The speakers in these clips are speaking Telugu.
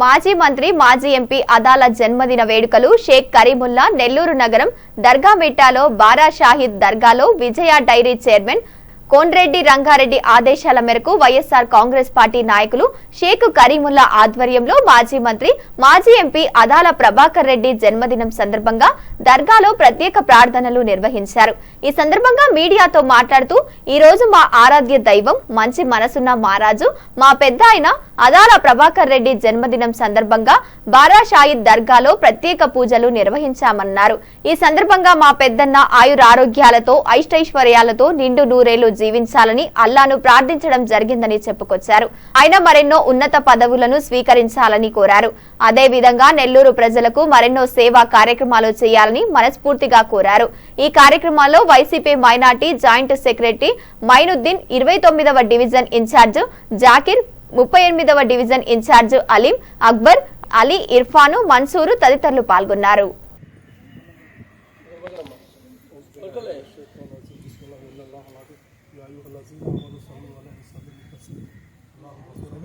మాజీ మంత్రి మాజీ ఎంపీ అదాల జన్మదిన వేడుకలు షేక్ కరీముల్లా నెల్లూరు నగరం దర్గామిట్టాలో బారా షాహిద్ దర్గాలో విజయ డైరీ చైర్మన్ కోన్రెడ్డి రంగారెడ్డి ఆదేశాల మేరకు వైఎస్ఆర్ కాంగ్రెస్ పార్టీ నాయకులు షేక్ కరీముల్లా ఆధ్వర్యంలో మాజీ మంత్రి మాజీ ఎంపీ అదాల ప్రభాకర్ రెడ్డి జన్మదినం సందర్భంగా దర్గాలో ప్రత్యేక ప్రార్థనలు నిర్వహించారు. ఈ సందర్భంగా మీడియాతో మాట్లాడుతూ ఈ రోజు మా ఆరాధ్య దైవం మంచి మనసున్న మహారాజు మా పెద్ద ఆయన అదాల ప్రభాకర్ రెడ్డి జన్మదినం సందర్భంగా బారా షాయిద్ దర్గాలో ప్రత్యేక పూజలు నిర్వహించామన్నారు. ఈ సందర్భంగా మా పెద్దన్న ఆయురారోగ్యాలతో ఐష్టైశ్వర్యాలతో నిండు నూరేళ్ళు జీవించాలని అల్లాను ప్రార్థించడం జరిగిందని చెప్పుకొచ్చారు. ఆయన మరెన్నో ఉన్నత పదవులను స్వీకరించాలని కోరారు. అదే విధంగా నెల్లూరు ప్రజలకు మరెన్నో సేవా కార్యక్రమాలు చేయాలని మనస్ఫూర్తిగా కోరారు. ఈ కార్యక్రమాల్లో YCP minority joint secretary Mainuddin ఇరవై తొమ్మిదవ డివిజన్ ఇన్ఛార్జ్ జాకిర్ ముప్పై ఎనిమిదవ డివిజన్ ఇన్ఛార్జ్ అలీం అక్బర్ అలీ ఇర్ఫాను మన్సూరు తదితరులు పాల్గొన్నారు.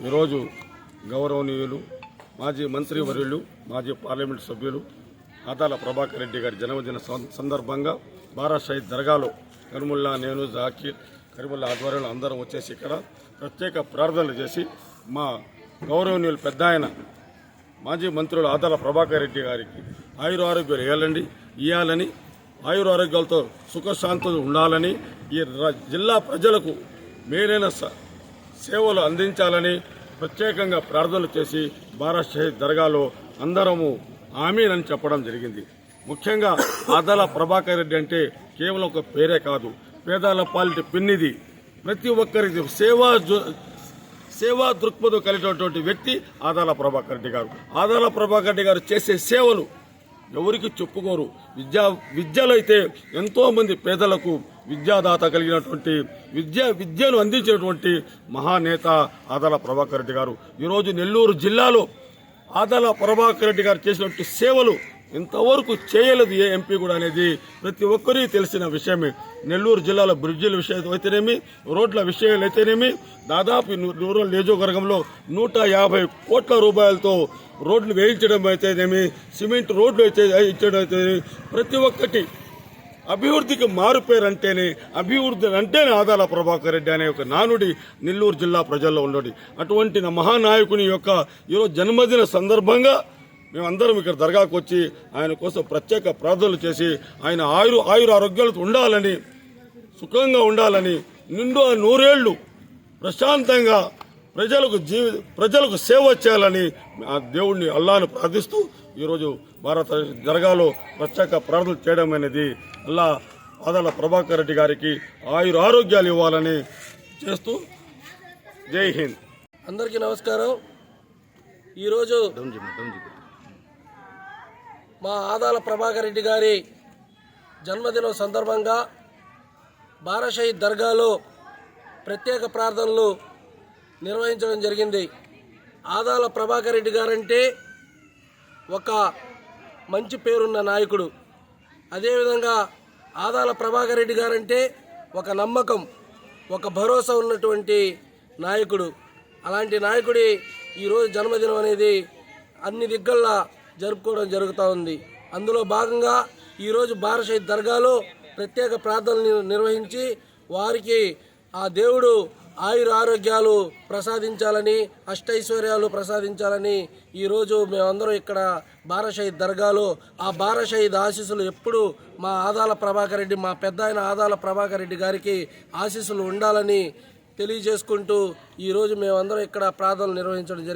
ఈరోజు గౌరవనీయులు మాజీ మంత్రివర్యులు మాజీ పార్లమెంట్ సభ్యులు ఆదాల ప్రభాకర్ రెడ్డి గారి జన్మదిన సందర్భంగా బారా షహీద్ దర్గాలో కరిముల్లా నేను జాకీర్ కరిముల్లా ఆధ్వర్యంలో అందరం వచ్చేసి ఇక్కడ ప్రత్యేక ప్రార్థనలు చేసి మా గౌరవనీయులు పెద్ద ఆయన మాజీ మంత్రులు ఆదాల ప్రభాకర్ రెడ్డి గారికి ఆయుర ఆరోగ్యాలు ఇవ్వాలండి ఇవ్వాలని ఆయుర ఆరోగ్యాలతో సుఖశాంతులు ఉండాలని ఈ ర- జిల్లా ప్రజలకు మేలైన స- సేవలు అందించాలని ప్రత్యేకంగా ప్రార్థనలు చేసి భారత్ షహీద్ దర్గాలో అందరము ఆమీనని అని చెప్పడం జరిగింది. ముఖ్యంగా ఆదాల ప్రభాకర్ రెడ్డి అంటే కేవలం ఒక పేరే కాదు పేదాల పాలిటి పిన్నిది. ప్రతి ఒక్కరికి సేవా సేవా దృక్పథం కలిగినటువంటి వ్యక్తి ఆదాల ప్రభాకర్ రెడ్డి గారు. ఆదాల ప్రభాకర్ రెడ్డి గారు చేసే సేవలు ఎవరికి చెప్పుకోరు. విద్యా విద్యలో అయితే ఎంతోమంది పేదలకు విద్యాదాత కలిగినటువంటి విద్య విద్యను అందించినటువంటి మహానేత ఆదాల ప్రభాకర్ రెడ్డి గారు. ఈరోజు నెల్లూరు జిల్లాలో ఆదాల ప్రభాకర్ రెడ్డి గారు చేసినటువంటి సేవలు ఇంతవరకు చేయలేదు ఏ ఎంపీ కూడా అనేది ప్రతి ఒక్కరికి తెలిసిన విషయమే. నెల్లూరు జిల్లాలో బ్రిడ్జిల విషయం అయితేనేమి రోడ్ల విషయాలు అయితేనేమి దాదాపు రూరల్ నియోజకవర్గంలో నూట యాభై కోట్ల రూపాయలతో రోడ్లు వేయించడం అయితేనేమి సిమెంట్ రోడ్లు అయితే ఇచ్చడం అయితే ప్రతి ఒక్కటి అభివృద్ధికి మారుపేరు అంటేనే అభివృద్ధి అంటేనే ఆదాల ప్రభాకర్ రెడ్డి అనే ఒక నానుడి నెల్లూరు జిల్లా ప్రజల్లో ఉండడు అటువంటి మహానాయకుని యొక్క ఈరోజు జన్మదిన సందర్భంగా మేమందరం ఇక్కడ దర్గాకు వచ్చి ఆయన కోసం ప్రత్యేక ప్రార్థనలు చేసి ఆయన ఆయురు ఆయుర ఆరోగ్యాలతో ఉండాలని సుఖంగా ఉండాలని నిండు ఆ నూరేళ్ళు ప్రశాంతంగా ప్రజలకు జీవి ప్రజలకు సేవ చేయాలని ఆ దేవుణ్ణి అల్లాను ప్రార్థిస్తూ ఈరోజు భారత దర్గాలో ప్రత్యేక ప్రార్థనలు చేయడం అనేది అల్లా ఆదాల ప్రభాకర్ రెడ్డి గారికి ఆయుర ఆరోగ్యాలు ఇవ్వాలని చేస్తూ జై హింద్. అందరికీ నమస్కారం. ఈరోజు మా ఆదాల ప్రభాకర్ రెడ్డి గారి జన్మదినం సందర్భంగా బారాషహీద్ దర్గాలో ప్రత్యేక ప్రార్థనలు నిర్వహించడం జరిగింది. ఆదాల ప్రభాకర్ రెడ్డి గారంటే ఒక మంచి పేరున్న నాయకుడు. అదేవిధంగా ఆదాల ప్రభాకర్ రెడ్డి గారంటే ఒక నమ్మకం ఒక భరోసా ఉన్నటువంటి నాయకుడు. అలాంటి నాయకుడి ఈరోజు జన్మదినం అనేది అన్ని దిగ్గల్లా జరుపుకోవడం జరుగుతూ ఉంది. అందులో భాగంగా ఈరోజు బారషహీద్ దర్గాలో ప్రత్యేక ప్రార్థనలు నిర్వహించి వారికి ఆ దేవుడు ఆయుర ఆరోగ్యాలు ప్రసాదించాలని అష్టైశ్వర్యాలు ప్రసాదించాలని ఈరోజు మేమందరం ఇక్కడ బారషహీద్ దర్గాలో ఆ బారషహీద్ ఆశీస్సులు ఎప్పుడు మా ఆదాల ప్రభాకర్ రెడ్డి మా పెద్ద ఆయన ఆదాల ప్రభాకర్ రెడ్డి గారికి ఆశీస్సులు ఉండాలని తెలియజేసుకుంటూ ఈరోజు మేమందరం ఇక్కడ ప్రార్థనలు నిర్వహించడం జరిగింది.